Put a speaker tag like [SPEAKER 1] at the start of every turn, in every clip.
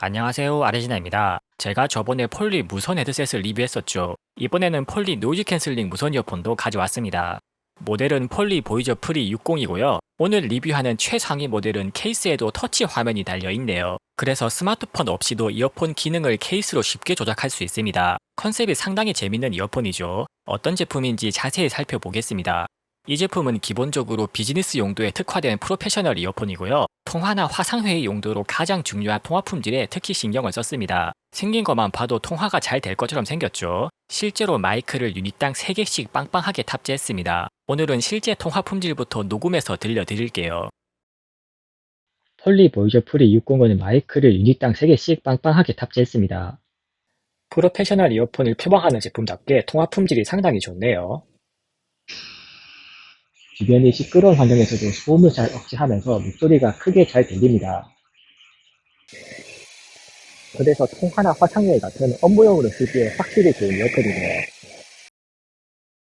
[SPEAKER 1] 안녕하세요 아레지나입니다. 제가 저번에 폴리 무선 헤드셋을 리뷰했었죠. 이번에는 폴리 노이즈 캔슬링 무선 이어폰도 가져왔습니다. 모델은 폴리 보이저 프리 60이고요. 오늘 리뷰하는 최상위 모델은 케이스에도 터치 화면이 달려있네요. 그래서 스마트폰 없이도 이어폰 기능을 케이스로 쉽게 조작할 수 있습니다. 컨셉이 상당히 재밌는 이어폰이죠. 어떤 제품인지 자세히 살펴보겠습니다. 이 제품은 기본적으로 비즈니스 용도에 특화된 프로페셔널 이어폰이고요. 통화나 화상회의 용도로 가장 중요한 통화 품질에 특히 신경을 썼습니다. 생긴 것만 봐도 통화가 잘 될 것처럼 생겼죠. 실제로 마이크를 유닛당 3개씩 빵빵하게 탑재했습니다. 오늘은 실제 통화 품질부터 녹음해서 들려드릴게요.
[SPEAKER 2] 폴리 보이저 프리 60은 마이크를 유닛당 3개씩 빵빵하게 탑재했습니다. 프로페셔널 이어폰을 표방하는 제품답게 통화 품질이 상당히 좋네요. 주변이 시끄러운 환경에서도 소음을 잘 억제하면서 목소리가 크게 잘 들립니다. 그래서 통화나 화상회의 같은 업무용으로 쓰기에 확실히 좋은 이어폰이네요.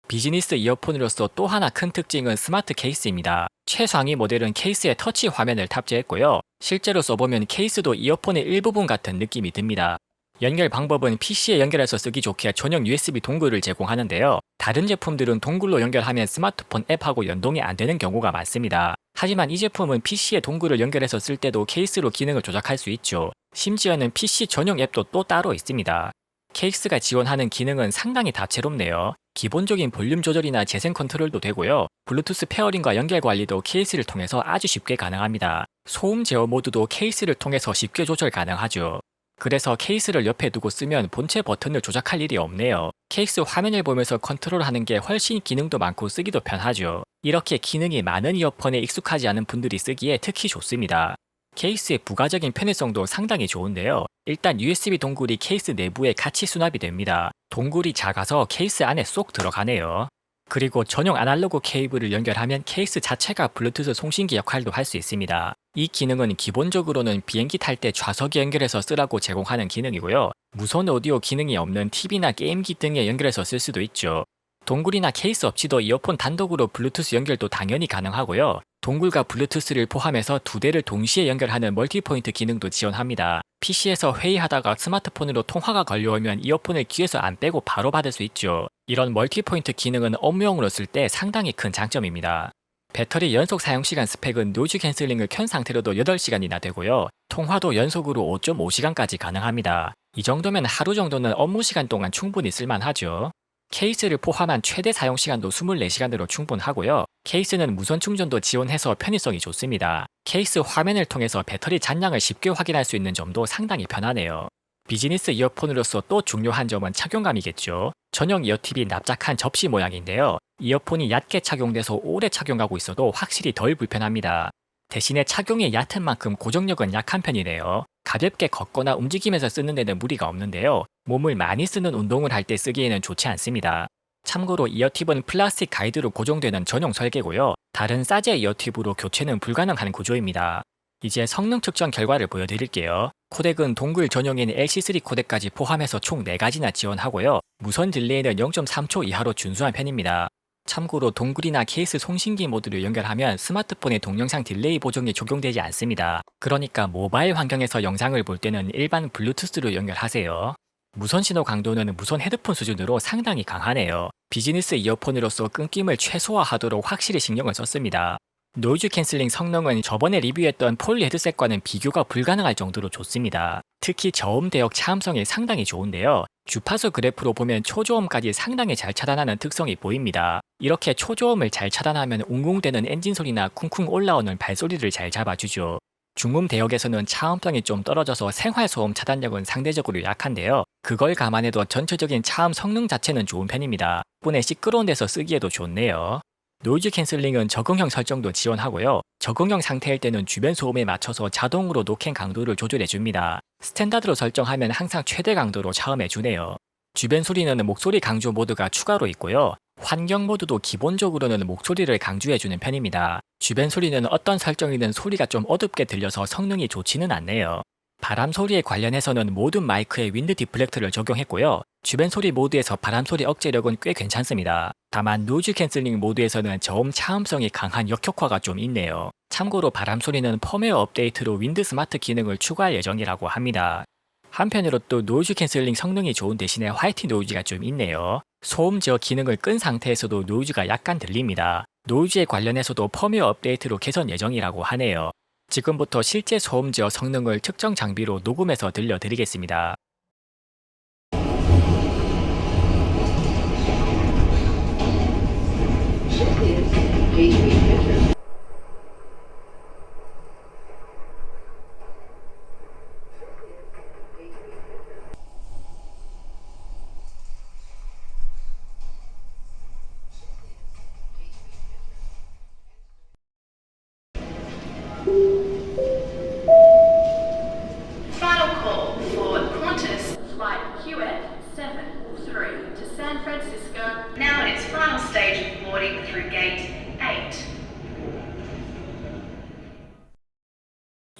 [SPEAKER 1] 비즈니스 이어폰으로서 또 하나 큰 특징은 스마트 케이스입니다. 최상위 모델은 케이스에 터치 화면을 탑재했고요. 실제로 써보면 케이스도 이어폰의 일부분 같은 느낌이 듭니다. 연결 방법은 PC에 연결해서 쓰기 좋게 전용 USB 동굴을 제공하는데요. 다른 제품들은 동굴로 연결하면 스마트폰 앱하고 연동이 안 되는 경우가 많습니다. 하지만 이 제품은 PC에 동굴을 연결해서 쓸 때도 케이스로 기능을 조작할 수 있죠. 심지어는 PC 전용 앱도 또 따로 있습니다. 케이스가 지원하는 기능은 상당히 다채롭네요. 기본적인 볼륨 조절이나 재생 컨트롤도 되고요. 블루투스 페어링과 연결 관리도 케이스를 통해서 아주 쉽게 가능합니다. 소음 제어 모드도 케이스를 통해서 쉽게 조절 가능하죠. 그래서 케이스를 옆에 두고 쓰면 본체 버튼을 조작할 일이 없네요. 케이스 화면을 보면서 컨트롤하는 게 훨씬 기능도 많고 쓰기도 편하죠. 이렇게 기능이 많은 이어폰에 익숙하지 않은 분들이 쓰기에 특히 좋습니다. 케이스의 부가적인 편의성도 상당히 좋은데요. 일단 USB 동굴이 케이스 내부에 같이 수납이 됩니다. 동굴이 작아서 케이스 안에 쏙 들어가네요. 그리고 전용 아날로그 케이블을 연결하면 케이스 자체가 블루투스 송신기 역할도 할 수 있습니다. 이 기능은 기본적으로는 비행기 탈 때 좌석에 연결해서 쓰라고 제공하는 기능이고요. 무선 오디오 기능이 없는 TV나 게임기 등에 연결해서 쓸 수도 있죠. 동굴이나 케이스 없이도 이어폰 단독으로 블루투스 연결도 당연히 가능하고요. 동굴과 블루투스를 포함해서 두 대를 동시에 연결하는 멀티포인트 기능도 지원합니다. PC에서 회의하다가 스마트폰으로 통화가 걸려오면 이어폰을 귀에서 안 빼고 바로 받을 수 있죠. 이런 멀티포인트 기능은 업무용으로 쓸 때 상당히 큰 장점입니다. 배터리 연속 사용 시간 스펙은 노이즈 캔슬링을 켠 상태로도 8시간이나 되고요. 통화도 연속으로 5.5시간까지 가능합니다. 이 정도면 하루 정도는 업무 시간 동안 충분히 쓸만하죠. 케이스를 포함한 최대 사용 시간도 24시간으로 충분하고요. 케이스는 무선 충전도 지원해서 편의성이 좋습니다. 케이스 화면을 통해서 배터리 잔량을 쉽게 확인할 수 있는 점도 상당히 편하네요. 비즈니스 이어폰으로서 또 중요한 점은 착용감이겠죠. 전용 이어팁이 납작한 접시 모양인데요. 이어폰이 얕게 착용돼서 오래 착용하고 있어도 확실히 덜 불편합니다. 대신에 착용이 얕은 만큼 고정력은 약한 편이네요. 가볍게 걷거나 움직이면서 쓰는 데는 무리가 없는데요. 몸을 많이 쓰는 운동을 할 때 쓰기에는 좋지 않습니다. 참고로 이어팁은 플라스틱 가이드로 고정되는 전용 설계고요. 다른 사제 이어팁으로 교체는 불가능한 구조입니다. 이제 성능 측정 결과를 보여드릴게요. 코덱은 동굴 전용인 LC3 코덱까지 포함해서 총 4가지나 지원하고요. 무선 딜레이는 0.3초 이하로 준수한 편입니다. 참고로 동굴이나 케이스 송신기 모드를 연결하면 스마트폰의 동영상 딜레이 보정이 적용되지 않습니다. 그러니까 모바일 환경에서 영상을 볼 때는 일반 블루투스로 연결하세요. 무선 신호 강도는 무선 헤드폰 수준으로 상당히 강하네요. 비즈니스 이어폰으로서 끊김을 최소화하도록 확실히 신경을 썼습니다. 노이즈 캔슬링 성능은 저번에 리뷰했던 폴리 헤드셋과는 비교가 불가능할 정도로 좋습니다. 특히 저음 대역 차음성이 상당히 좋은데요. 주파수 그래프로 보면 초저음까지 상당히 잘 차단하는 특성이 보입니다. 이렇게 초저음을 잘 차단하면 웅웅대는 엔진 소리나 쿵쿵 올라오는 발소리를 잘 잡아주죠. 중음 대역에서는 차음성이 좀 떨어져서 생활소음 차단력은 상대적으로 약한데요. 그걸 감안해도 전체적인 차음 성능 자체는 좋은 편입니다. 뿐에 시끄러운 데서 쓰기에도 좋네요. 노이즈 캔슬링은 적응형 설정도 지원하고요. 적응형 상태일 때는 주변 소음에 맞춰서 자동으로 노캔 강도를 조절해 줍니다. 스탠다드로 설정하면 항상 최대 강도로 차음해 주네요. 주변 소리는 목소리 강조 모드가 추가로 있고요. 환경 모드도 기본적으로는 목소리를 강조해 주는 편입니다. 주변 소리는 어떤 설정이든 소리가 좀 어둡게 들려서 성능이 좋지는 않네요. 바람 소리에 관련해서는 모든 마이크에 윈드 디플렉터를 적용했고요. 주변 소리 모드에서 바람 소리 억제력은 꽤 괜찮습니다. 다만 노이즈 캔슬링 모드에서는 저음 차음성이 강한 역효과가 좀 있네요. 참고로 바람 소리는 펌웨어 업데이트로 윈드 스마트 기능을 추가할 예정이라고 합니다. 한편으로 또 노이즈 캔슬링 성능이 좋은 대신에 화이트 노이즈가 좀 있네요. 소음 제어 기능을 끈 상태에서도 노이즈가 약간 들립니다. 노이즈에 관련해서도 펌웨어 업데이트로 개선 예정이라고 하네요. 지금부터 실제 소음 제어 성능을 특정 장비로 녹음해서 들려드리겠습니다.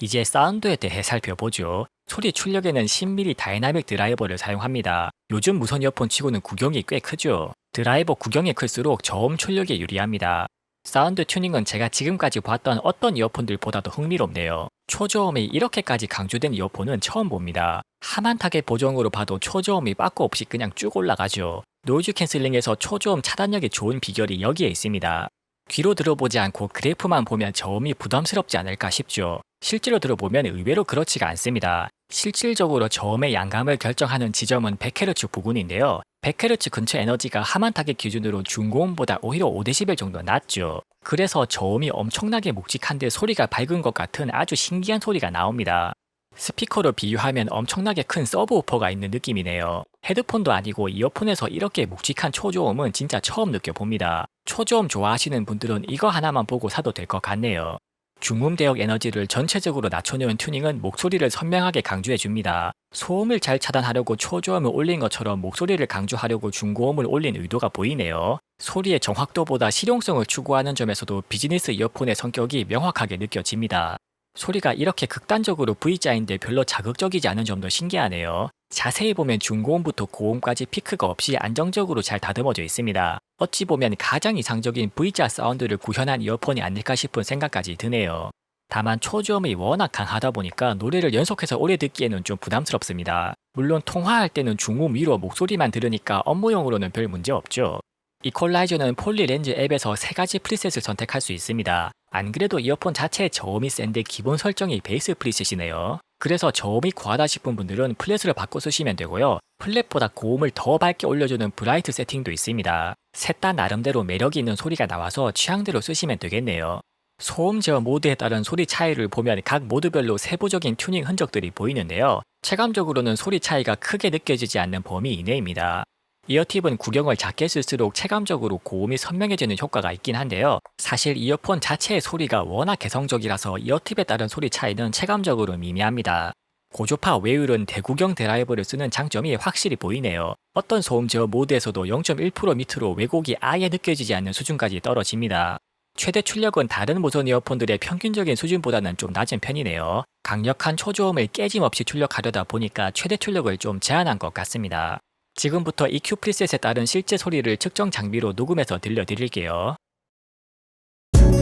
[SPEAKER 1] 이제 사운드에 대해 살펴보죠. 소리 출력에는 10mm 다이나믹 드라이버를 사용합니다. 요즘 무선 이어폰 치고는 구경이 꽤 크죠. 드라이버 구경이 클수록 저음 출력에 유리합니다. 사운드 튜닝은 제가 지금까지 봤던 어떤 이어폰들보다도 흥미롭네요. 초저음이 이렇게까지 강조된 이어폰은 처음 봅니다. 하만 타겟 보정으로 봐도 초저음이 빠꾸 없이 그냥 쭉 올라가죠. 노이즈 캔슬링에서 초저음 차단력이 좋은 비결이 여기에 있습니다. 귀로 들어보지 않고 그래프만 보면 저음이 부담스럽지 않을까 싶죠. 실제로 들어보면 의외로 그렇지가 않습니다. 실질적으로 저음의 양감을 결정하는 지점은 100Hz 부근인데요. 100Hz 근처 에너지가 하만 타겟 기준으로 중고음보다 오히려 5dB 정도 낮죠. 그래서 저음이 엄청나게 묵직한데 소리가 밝은 것 같은 아주 신기한 소리가 나옵니다. 스피커로 비유하면 엄청나게 큰 서브우퍼가 있는 느낌이네요. 헤드폰도 아니고 이어폰에서 이렇게 묵직한 초저음은 진짜 처음 느껴봅니다. 초저음 좋아하시는 분들은 이거 하나만 보고 사도 될 것 같네요. 중음 대역 에너지를 전체적으로 낮춰놓은 튜닝은 목소리를 선명하게 강조해줍니다. 소음을 잘 차단하려고 초저음을 올린 것처럼 목소리를 강조하려고 중고음을 올린 의도가 보이네요. 소리의 정확도보다 실용성을 추구하는 점에서도 비즈니스 이어폰의 성격이 명확하게 느껴집니다. 소리가 이렇게 극단적으로 V자인데 별로 자극적이지 않은 점도 신기하네요. 자세히 보면 중고음부터 고음까지 피크가 없이 안정적으로 잘 다듬어져 있습니다. 어찌 보면 가장 이상적인 V자 사운드를 구현한 이어폰이 아닐까 싶은 생각까지 드네요. 다만 초저음이 워낙 강하다 보니까 노래를 연속해서 오래 듣기에는 좀 부담스럽습니다. 물론 통화할 때는 중음 위로 목소리만 들으니까 업무용으로는 별 문제 없죠. 이퀄라이저는 폴리 렌즈 앱에서 세 가지 프리셋을 선택할 수 있습니다. 안 그래도 이어폰 자체의 저음이 센데 기본 설정이 베이스 프리셋이네요. 그래서 저음이 과하다 싶은 분들은 플랫을 바꿔 쓰시면 되고요. 플랫보다 고음을 더 밝게 올려주는 브라이트 세팅도 있습니다. 셋 다 나름대로 매력이 있는 소리가 나와서 취향대로 쓰시면 되겠네요. 소음 제어 모드에 따른 소리 차이를 보면 각 모드별로 세부적인 튜닝 흔적들이 보이는데요. 체감적으로는 소리 차이가 크게 느껴지지 않는 범위 이내입니다. 이어팁은 구경을 작게 쓸수록 체감적으로 고음이 선명해지는 효과가 있긴 한데요. 사실 이어폰 자체의 소리가 워낙 개성적이라서 이어팁에 따른 소리 차이는 체감적으로 미미합니다. 고조파 외율은 대구경 드라이버를 쓰는 장점이 확실히 보이네요. 어떤 소음 제어 모드에서도 0.1% 밑으로 왜곡이 아예 느껴지지 않는 수준까지 떨어집니다. 최대 출력은 다른 무선 이어폰들의 평균적인 수준보다는 좀 낮은 편이네요. 강력한 초저음을 깨짐없이 출력하려다 보니까 최대 출력을 좀 제한한 것 같습니다. 지금부터 EQ 프리셋에 따른 실제 소리를 측정 장비로 녹음해서 들려드릴게요.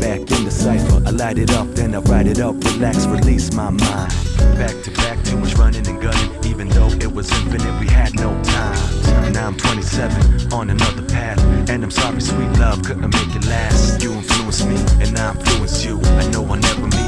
[SPEAKER 3] Back in the cipher, I light it up, then I write it up, relax, release my mind. Back to back, too much running and gunning, even though it was infinite, we had no time. Now I'm 27, on another path, and I'm sorry, sweet love, couldn't make it last. You influenced me, and I influence you. I know I'll never meet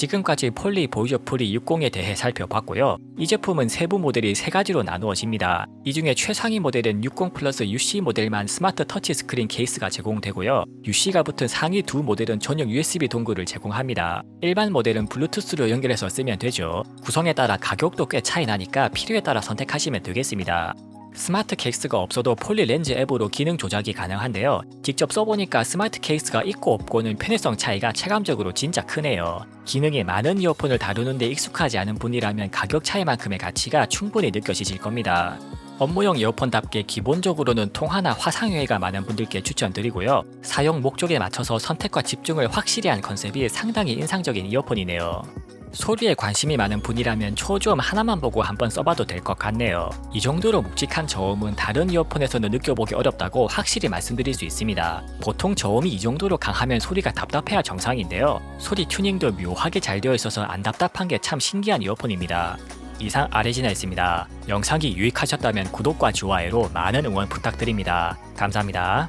[SPEAKER 1] 지금까지 폴리 보이저 프리 60에 대해 살펴봤고요. 이 제품은 세부 모델이 세 가지로 나누어집니다. 이 중에 최상위 모델은 60 플러스 UC 모델만 스마트 터치 스크린 케이스가 제공되고요. UC가 붙은 상위 두 모델은 전용 USB 동굴을 제공합니다. 일반 모델은 블루투스로 연결해서 쓰면 되죠. 구성에 따라 가격도 꽤 차이 나니까 필요에 따라 선택하시면 되겠습니다. 스마트 케이스가 없어도 폴리 렌즈 앱으로 기능 조작이 가능한데요. 직접 써보니까 스마트 케이스가 있고 없고는 편의성 차이가 체감적으로 진짜 크네요. 기능이 많은 이어폰을 다루는데 익숙하지 않은 분이라면 가격 차이만큼의 가치가 충분히 느껴지실 겁니다. 업무용 이어폰답게 기본적으로는 통화나 화상회의가 많은 분들께 추천드리고요. 사용 목적에 맞춰서 선택과 집중을 확실히 한 컨셉이 상당히 인상적인 이어폰이네요. 소리에 관심이 많은 분이라면 초저음 하나만 보고 한번 써봐도 될 것 같네요. 이 정도로 묵직한 저음은 다른 이어폰에서는 느껴보기 어렵다고 확실히 말씀드릴 수 있습니다. 보통 저음이 이 정도로 강하면 소리가 답답해야 정상인데요. 소리 튜닝도 묘하게 잘 되어 있어서 안 답답한 게 참 신기한 이어폰입니다. 이상 아레지나였습니다. 영상이 유익하셨다면 구독과 좋아요로 많은 응원 부탁드립니다. 감사합니다.